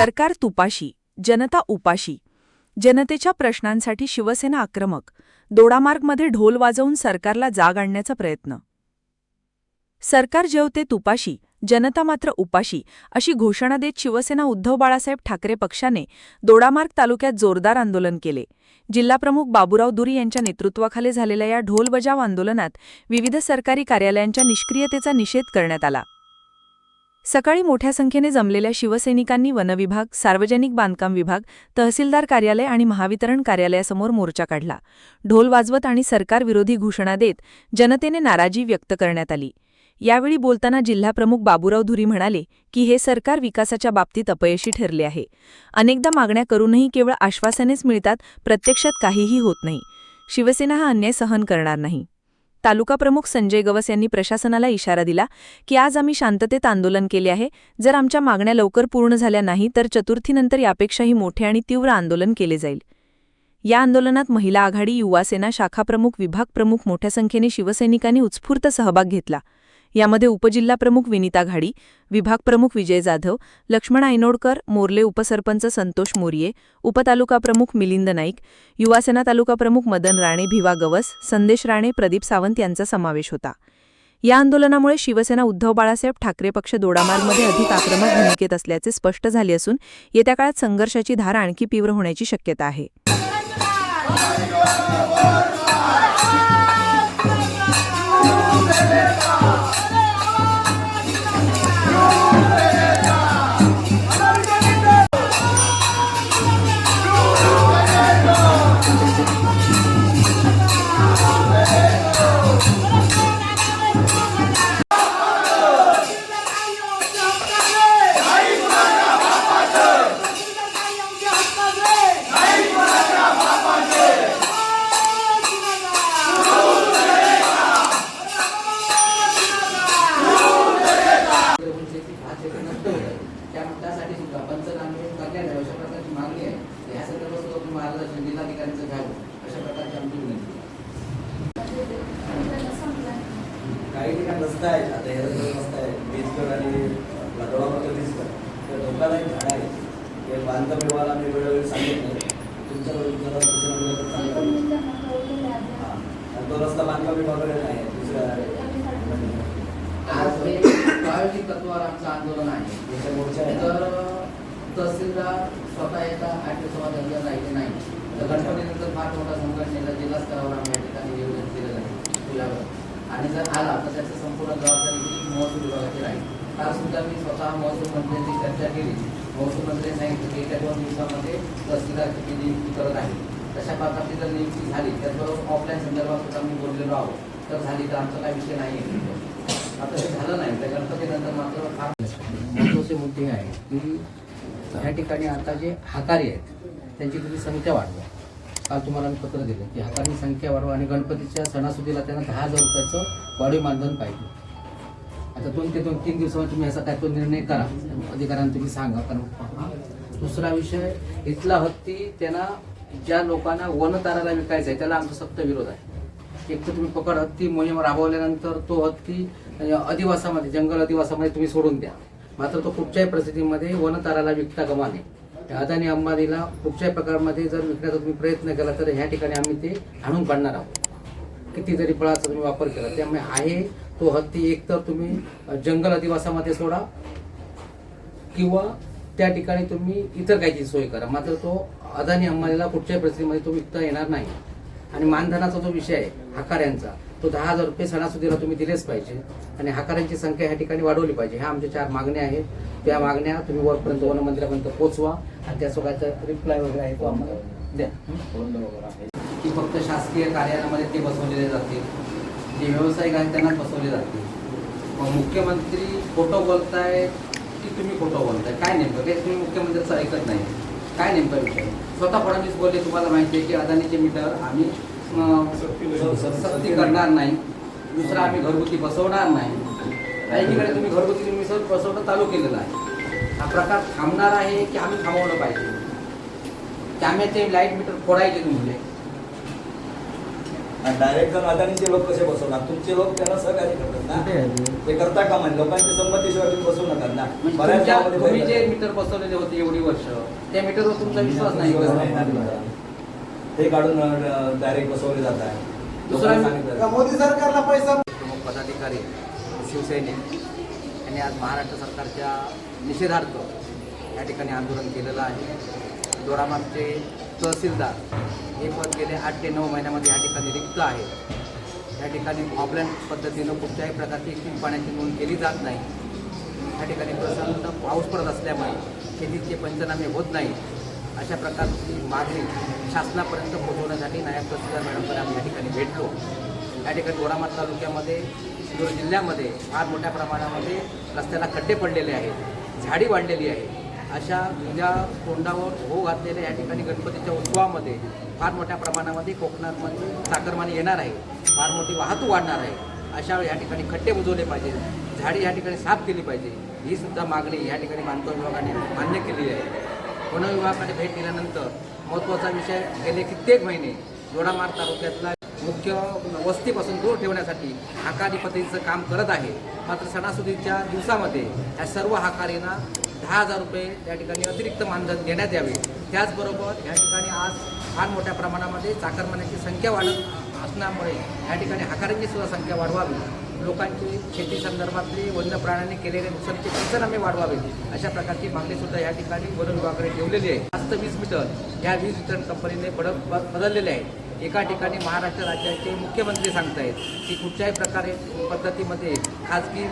सरकार तुपाशी जनता उपाशी जनतेच्या प्रश्नांसाठी शिवसेना आक्रमक दोडामार्गमध्ये ढोल वाजवून सरकारला जाग आणण्याचा प्रयत्न. सरकार जेवते तुपाशी जनता मात्र उपाशी अशी घोषणा देत शिवसेना उद्धव बाळासाहेब ठाकरे पक्षाने दोडामार्ग तालुक्यात जोरदार आंदोलन केले. जिल्हाप्रमुख बाबूराव दुरी यांच्या नेतृत्वाखाली झालेल्या या ढोल बजाव आंदोलनात विविध सरकारी कार्यालयांच्या निष्क्रियतेचा निषेध करण्यात आला. सकाळी मोठ्या संख्येने जमलेल्या शिवसैनिकांनी वनविभाग सार्वजनिक बांधकाम विभाग तहसीलदार कार्यालय आणि महावितरण कार्यालयासमोर मोर्चा काढला. ढोल वाजवत आणि सरकारविरोधी घोषणा देत जनतेने नाराजी व्यक्त करण्यात आली. यावेळी बोलताना जिल्हाप्रमुख बाबूराव धुरी म्हणाले की हे सरकार विकासाच्या बाबतीत अपयशी ठरले आहे. अनेकदा मागण्या करूनही केवळ आश्वासनेच मिळतात प्रत्यक्षात काहीही होत नाही. शिवसेना हा अन्याय सहन करणार नाही. तालुका प्रमुख संजय गवस यांनी प्रशासनाला इशारा दिला की आज आम्ही शांततेत आंदोलन केले आहे. जर आमच्या मागण्या लवकर पूर्ण झाल्या नाही तर चतुर्थीनंतर यापेक्षाही मोठे आणि तीव्र आंदोलन केले जाईल. या आंदोलनात महिला आघाडी युवासेना शाखाप्रमुख विभाग प्रमुख मोठ्या संख्येने शिवसैनिकांनी उत्स्फूर्त सहभाग घेतला. यामध्ये उपजिल्हाप्रमुख विनिता घाडी विभाग प्रमुख विजय जाधव लक्ष्मण ऐनोडकर मोर्ले उपसरपंच संतोष मोरिये उपतालुका प्रमुख मिलिंद नाईक युवासेना तालुका प्रमुख मदन राणे भिवा गवस संदेश राणे प्रदीप सावंत यांचा समावेश होता. या आंदोलनामुळे शिवसेना उद्धव बाळासाहेब ठाकरे पक्ष दोडामार्गमध्ये अधिक आक्रमक भूमिकेत असल्याचे स्पष्ट झाले असून येत्या काळात संघर्षाची धार आणखी तीव्र होण्याची शक्यता आहे. ठिकाणी रस्ता आहे आता हे रस्ते रस्ता आहे. बीजगड आणि डोळामध्ये दिसतं तर धोकादायक झाड आहे. ते बांधकाम विभागाला मी वेळोवेळी सांगितलं. तुमच्याकडे जरा सूचना दिल्या तर चांगलं होईल. हां. आणि तो रस्ता बांधकाम विभागाकडे नाही आहे. दुसऱ्या आज हे प्रायोगिक तत्वावर आमचं आंदोलन आहे. तर. तहसीलदार स्वतः येता आठ दिवसात त्यांना राहिले नाही. तर गणपतीनंतर फार मोठा संघटनेला जिल्हा स्तरावर आम्ही या ठिकाणी नियोजन केलेलं आहे. तुझ्यावर आणि जर आला तर त्याचं संपूर्ण जबाबदारी ही महसूल विभागाची राहील. काल सुद्धा मी स्वतः महसूल मंत्र्यांची चर्चा केली. महसूल मंत्र्यांनी सांगितलं की येत्या दोन दिवसामध्ये तहसीलदारची नियुक्ती करत आहे तशा प्रकारची जर नियुक्ती झाली त्याचबरोबर ऑफलाईन संदर्भात सुद्धा मी बोललेलो आहोत. तर झाली तर आमचा काही विषय नाही आहे आता हे झालं नाही त्या गणपतीनंतर मात्र फार महत्त्वाचे मुद्दे आहे की ह्या ठिकाणी आता जे हाकारी आहेत त्यांची तुम्ही संख्या वाढवा. काल तुम्हाला मी पत्र दिलं की हातांनी संख्या वाढवा आणि गणपतीच्या सणासुदीला त्यांना दहा हजार रुपयाचं वाढीव मानधन पाहिजे. आता दोन ते दोन तीन दिवसामध्ये तुम्ही असा काय तो निर्णय करा. अधिकाऱ्यांना तुम्ही सांगा. कारण दुसरा विषय इथला हत्ती त्यांना ज्या लोकांना वनताराला विकायचं आहे त्याला आमचा सक्त विरोध आहे. एक तर तुम्ही पकड हत्ती मोहीम राबवल्यानंतर तो हत्ती अधिवासामध्ये जंगल अधिवासामध्ये तुम्ही सोडून द्या. मात्र तो कुठच्याही परिस्थितीमध्ये वनताराला विकता गमा नये अदानी अंबानीला कुठच्याही प्रकारमध्ये जर विकण्याचा तुम्ही प्रयत्न केला तर ह्या ठिकाणी आम्ही ते हाणून पाडणार आहोत. किती जरी बळाचा तुम्ही वापर केला त्यामुळे आहे तो हत्ती एक तर तुम्ही जंगल अधिवासामध्ये सोडा किंवा त्या ठिकाणी तुम्ही इतर काहीची सोय करा. मात्र तो अदानी अंबानीला कुठच्याही परिस्थितीमध्ये तो विकता येणार नाही. आणि मानधनाचा जो विषय आहे हाकाऱ्यांचा तो दहा हजार रुपये सणासुदीला तुम्ही दिलेच पाहिजे. आणि हाकाऱ्यांची संख्या ह्या ठिकाणी वाढवली पाहिजे. ह्या आमच्या चार मागण्या आहेत. त्या मागण्या तुम्ही वरपर्यंत वनमंदिरापर्यंत पोचवा आणि त्या सगळ्याचा रिप्लाय वगैरे आहे तो आम्हाला द्या. की फक्त शासकीय कार्यालयामध्ये ते बसवलेले जातील. जे व्यावसायिक आहेत त्यांना बसवले जाते मग मुख्यमंत्री फोटो बोलताय की तुम्ही फोटो बोलताय? काय नेमकं? काही तुम्ही मुख्यमंत्र्यांचं ऐकत नाही. काय नेमकं विषय? स्वतः फडणवीस बोलले तुम्हाला माहिती आहे की अदानीचे मीटर आम्ही सक्ती करणार नाही. दुसरं आम्ही घरगुती बसवणार नाही. एकीकडे तुम्ही घरगुती तुम्ही सर बसवणं चालू केलेलं आहे. हा प्रकार थांबणार आहे की आम्ही थांबवलं पाहिजे? त्यामुळे लाइट मीटर फोडायचे तुम्ही आणि डायरेक्ट जर अदानीचे लोक कसे बसवणार? तुमचे लोक त्यांना सहकार्य करतात ना? ते करता का म्हणजे लोकांची संमतीशिवाय तुम्ही बसवू नका ना. म्हणजे तुम्ही जे. मीटर बसवलेले होते एवढी वर्ष त्या मीटरवर तुमचा विश्वास नाही. ते काढून डायरेक्ट बसवले जात आहे. मोदी सरकारला पैसा? प्रमुख पदाधिकारी शिवसैनिक यांनी आज महाराष्ट्र सरकारच्या निषेधार्थ या ठिकाणी आंदोलन केलेलं आहे. दोडामागचे तहसीलदार हे पद गेले आठ ते नऊ महिन्यामध्ये या ठिकाणी रिक्त आहे या ठिकाणी ऑफलाईन पद्धतीनं कुठल्याही प्रकारची पीक पाण्याची नोंद केली जात नाही. या ठिकाणी प्रसंत पाऊस पडत असल्यामुळे शेतीचे पंचनामे होत नाही अशा प्रकारची मागणी शासनापर्यंत पोहोचवण्यासाठी नायब तहसीलदार मॅडमकडे आम्ही या ठिकाणी भेटलो. या ठिकाणी दोरामात तालुक्यामध्ये सिंधुदुर्ग जिल्ह्यामध्ये फार मोठ्या प्रमाणामध्ये रस्त्याला खड्डे पडलेले आहेत. झाडी वाढलेली आहे. अशा ज्या तोंडावर हो घातलेल्या या ठिकाणी गणपतीच्या उत्सवामध्ये फार मोठ्या प्रमाणामध्ये कोकणातमध्ये चाकरमानी येणार आहे. फार मोठी वाहतूक वाढणार आहे. अशा या ठिकाणी खड्डे बुजवले पाहिजेत. झाडी या ठिकाणी साफ केली पाहिजे. ही सुद्धा मागणी या ठिकाणी बांधकाम विभागाने मान्य केली आहे. वन विभागाकडे भेट दिल्यानंतर महत्त्वाचा विषय गेले कित्येक महिने. दोडामार तालुक्यातला मुख्य वस्तीपासून दूर ठेवण्यासाठी हाकारी पद्धतीचं काम करत आहे. मात्र सणासुदीच्या दिवसामध्ये या सर्व हाकारींना दहा हजार रुपये या ठिकाणी अतिरिक्त मानधन देण्यात यावे. त्याचबरोबर या ठिकाणी आज फार मोठ्या प्रमाणामध्ये चाकरमान्यांची संख्या वाढत असल्यामुळे या ठिकाणी हकारांची सुद्धा संख्या वाढवावी. लोकांची शेती संदर्भातले वन्य प्राण्यांनी केलेले नुकसानीचे पंचनामे वाढवावे. अशा प्रकारची मागणी सुद्धा या ठिकाणी वन विभागाकडे ठेवलेली आहे. जास्त वीज मीटर या वीज वितरण कंपनीने बड बदललेले आहे. एका ठिकाणी महाराष्ट्र राज्याचे मुख्यमंत्री सांगतायत की कुठच्याही प्रकारे पद्धतीमध्ये खाजगी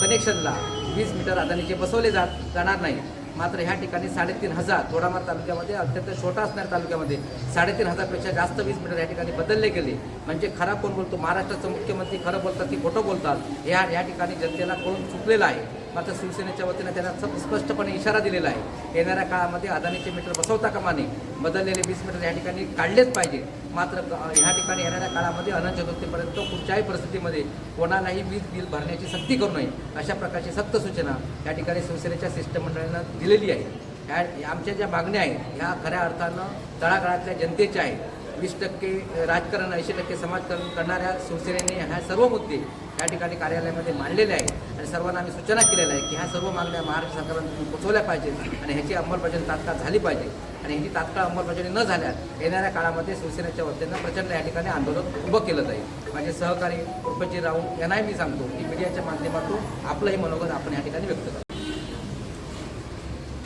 कनेक्शनला वीस मीटर अदानीचे बसवले जात जाणार नाही. मात्र ह्या ठिकाणी साडेतीन हजार थोडामार तालुक्यामध्ये अत्यंत छोटा असणाऱ्या तालुक्यामध्ये साडेतीन हजारपेक्षा जास्त वीज मीटर या ठिकाणी बदलले गेले. म्हणजे खरा कोण बोलतो? महाराष्ट्राचं मुख्यमंत्री खरं बोलतात की खोटं बोलतात? ह्या या ठिकाणी जनतेला कळून चुकलेलं आहे. मात्र शिवसेनेच्या वतीनं त्यांना स्पष्टपणे इशारा दिलेला आहे. येणाऱ्या काळामध्ये अदानीचे मीटर बसवता कामा नये. बदललेले वीस मीटर या ठिकाणी काढलेच पाहिजे. मात्र ह्या ठिकाणी येणाऱ्या काळामध्ये अनंत चतुर्थीपर्यंत कुठच्याही परिस्थितीमध्ये कोणालाही वीज बिल भरण्याची सक्ती करू नये अशा प्रकारची सक्त सूचना या ठिकाणी शिवसेनेच्या शिष्टमंडळानं दिलेली आहे. ह्या आमच्या ज्या मागण्या आहेत ह्या खऱ्या अर्थानं तळागाळातल्या जनतेच्या आहेत. वीस टक्के राजकारण ऐंशी टक्के समाजकारण करणाऱ्या शिवसेनेने ह्या सर्व मुद्दे या ठिकाणी कार्यालयामध्ये मांडलेले आहेत. आणि सर्वांना आम्ही सूचना केलेल्या आहे की ह्या सर्व मागण्या महाराष्ट्र सरकारला पोचवल्या पाहिजेत आणि ह्याची अंमलबजावणी तात्काळ झाली पाहिजे. आणि ह्याची तात्काळ अंमलबजावणी न झाल्यास येणाऱ्या काळामध्ये शिवसेनेच्या वतीनं प्रचंड या ठिकाणी आंदोलन उभं केलं जाईल. माझे सहकारी उपजी राऊत यांनाही मी सांगतो की मीडियाच्या माध्यमातून आपलंही मनोगत आपण या ठिकाणी व्यक्त करतो.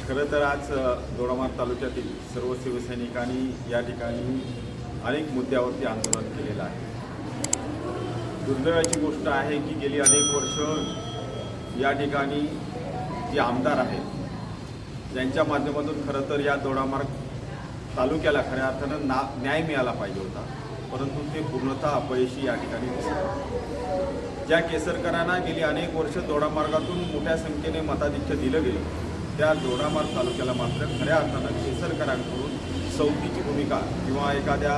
खरं तर आज अ, दोडामार तालुक्यातील सर्व शिवसैनिकांनी या ठिकाणी अनेक मुद्द्यावरती आंदोलन केलेलं आहे. दुर्दैवाची गोष्ट आहे की गेली अनेक वर्ष या ठिकाणी जे आमदार आहेत ज्यांच्या माध्यमातून खरं तर या दोडामार्ग तालुक्याला खऱ्या अर्थानं ना न्याय मिळाला पाहिजे होता. परंतु ते पूर्णतः अपयशी या ठिकाणी दिसत ज्या केसरकरांना गेली अनेक वर्ष दोडामार्गातून मोठ्या संख्येने मताधिक्य दिलं गेलं त्या दोडामार्ग तालुक्याला मात्र खऱ्या अर्थानं केसरकरांकडून सवतीची भूमिका किंवा एखाद्या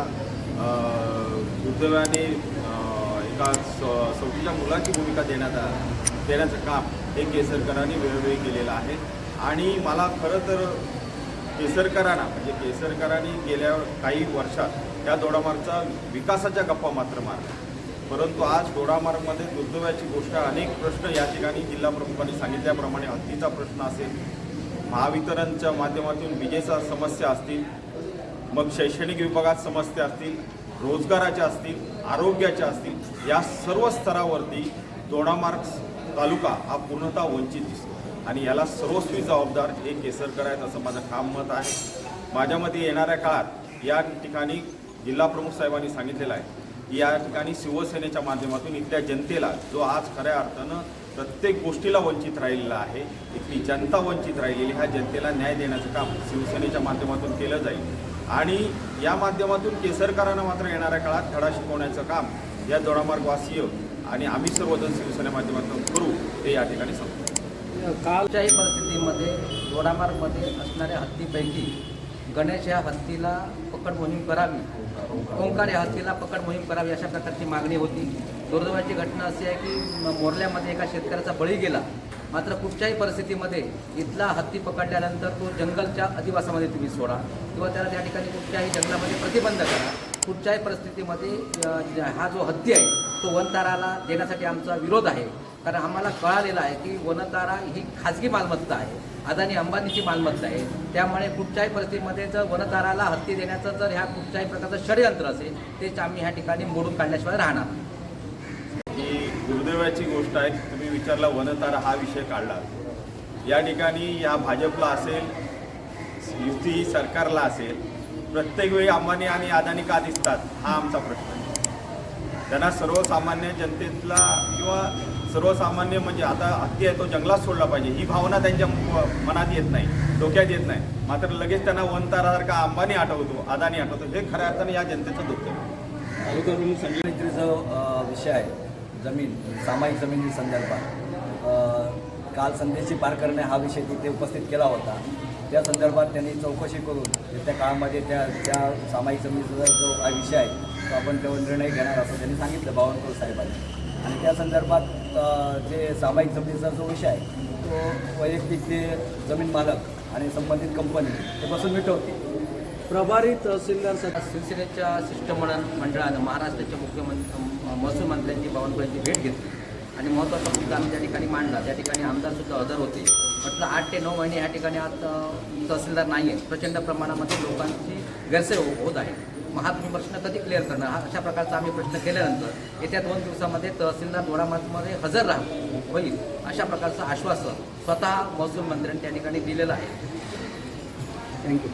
अं, दुर्दैवाने एका स- सवतीच्या मुलाची भूमिका देण्यात देण्याचं काम हे केसरकरांनी वेळोवेळी केलेलं आहे. आणि मला खरं तर केसरकरांना म्हणजे केसरकरांनी गेल्या काही वर्षात या दोडामार्गचा विकासाच्या गप्पा मात्र मारल्या. परंतु आज दोडामार्गमध्ये दुर्दैवाची गोष्ट अनेक प्रश्न या ठिकाणी जिल्हा प्रमुखांनी सांगितल्याप्रमाणे हत्तीचा प्रश्न असेल महावितरणच्या माध्यमातून विजेचा समस्या असतील मग शैक्षणिक विभागात समस्या असतील रोजगाराच्या असतील आरोग्याच्या असतील या सर्व स्तरावरती दोडामार्ग तालुका हा पूर्णतः वंचित दिसतो. आणि याला सर्वस्वी जबाबदार हे केसरकर आहेत असं माझं ठाम मत आहे. माझ्या मते येणाऱ्या काळात या ठिकाणी जिल्हा प्रमुख साहेबांनी सांगितलेलं आहे की या ठिकाणी शिवसेनेच्या माध्यमातून इथल्या जनतेला जो आज खऱ्या अर्थानं प्रत्येक गोष्टीला वंचित राहिलेला आहे. इथली जनता वंचित राहिलेली ह्या जनतेला न्याय देण्याचं काम शिवसेनेच्या माध्यमातून केलं जाईल. आणि या माध्यमातून केसरकरांना मात्र येणाऱ्या काळात धडा शिकवण्याचं काम या दोडामार्गवासीय आणि आम्ही सर्वजण शिवसेना माध्यमातून करू हे या ठिकाणी सांगतो. कालच्याही परिस्थितीमध्ये दोडामार्गमध्ये असणाऱ्या हत्तीपैकी गणेश या हत्तीला पकड मोहीम करावी. ओंकार या हत्तीला पकड मोहीम करावी अशा प्रकारची मागणी होती. दुर्दैवाची घटना अशी आहे की मोरल्यामध्ये एका शेतकऱ्याचा बळी गेला. मात्र कुठच्याही परिस्थितीमध्ये इथला हत्ती पकडल्यानंतर तो जंगलच्या अधिवासामध्ये तुम्ही सोडा किंवा त्याला त्या ठिकाणी कुठच्याही जंगलामध्ये प्रतिबंध करा. कुठच्याही परिस्थितीमध्ये हा जो हत्ती आहे तो वनताराला देण्यासाठी आमचा विरोध आहे. कारण आम्हाला कळालेलं आहे की वनतारा ही खाजगी मालमत्ता आहे. अदानी अंबानीची मालमत्ता आहे. त्यामुळे कुठच्याही परिस्थितीमध्ये जर वनताराला हत्ती देण्याचं जर ह्या कुठच्याही प्रकारचं षडयंत्र असेल तेच आम्ही ह्या ठिकाणी मोडून काढल्याशिवाय राहणार. नाही. दुर्दैवाची गोष्ट आहे तुम्ही विचारला वनतारा हा विषय काढला. या ठिकाणी या भाजपला असेल युती सरकारला असेल प्रत्येक वेळी अंबानी आणि अदानी का दिसतात हा आमचा प्रश्न आहे. त्यांना सर्वसामान्य जनतेतला किंवा सर्वसामान्य म्हणजे आता हत्ती आहे तो जंगलात सोडला पाहिजे ही भावना त्यांच्या मनात येत नाही डोक्यात येत नाही. मात्र लगेच त्यांना वनतारासारखा अंबानी आठवतो अदानी आठवतो हे खऱ्या अर्थाने या जनतेचं दुःख आहे. संजय अ, विषय आहे. जमीन सामायिक जमिनी संदर्भात. काल संदेशी पार करणे हा विषय तिथे उपस्थित केला होता. त्या संदर्भात त्यांनी चौकशी करून त्या काळामध्ये त्या त्या सामायिक जमिनीचा जो हा विषय आहे तो आपण त्यावर निर्णय घेणार असं त्यांनी सांगितलं बावनकुळे साहेबांनी. आणि त्या संदर्भात जे सामायिक जमिनीचा जो विषय आहे तो वैयक्तिक ते जमीन मालक आणि संबंधित कंपनी ते बसून मिटवतील. प्रभारी तहसीलदार शिवसेनेच्या शिष्टमंडळ मंडळानं महाराष्ट्राच्या मुख्यमंत्री महसूल मंत्र्यांची बावनकुळ्यांची भेट घेतली. आणि महत्त्वाचा मुद्दा आम्ही त्या ठिकाणी मांडला त्या ठिकाणी आमदारसुद्धा हजर होते. म्हटलं आठ ते नऊ महिने या ठिकाणी आता तहसीलदार नाही आहे प्रचंड प्रमाणामध्ये लोकांची गैरसोय हो- होत आहे. मग हा तुम्ही प्रश्न कधी क्लिअर करणार? हा अशा प्रकारचा आम्ही प्रश्न केल्यानंतर येत्या दोन दिवसामध्ये तहसीलदार दोडामार्गमध्ये हजर राह होईल अशा प्रकारचं आश्वासन स्वतः महसूल मंत्र्यांनी त्या ठिकाणी दिलेलं आहे. थँक्यू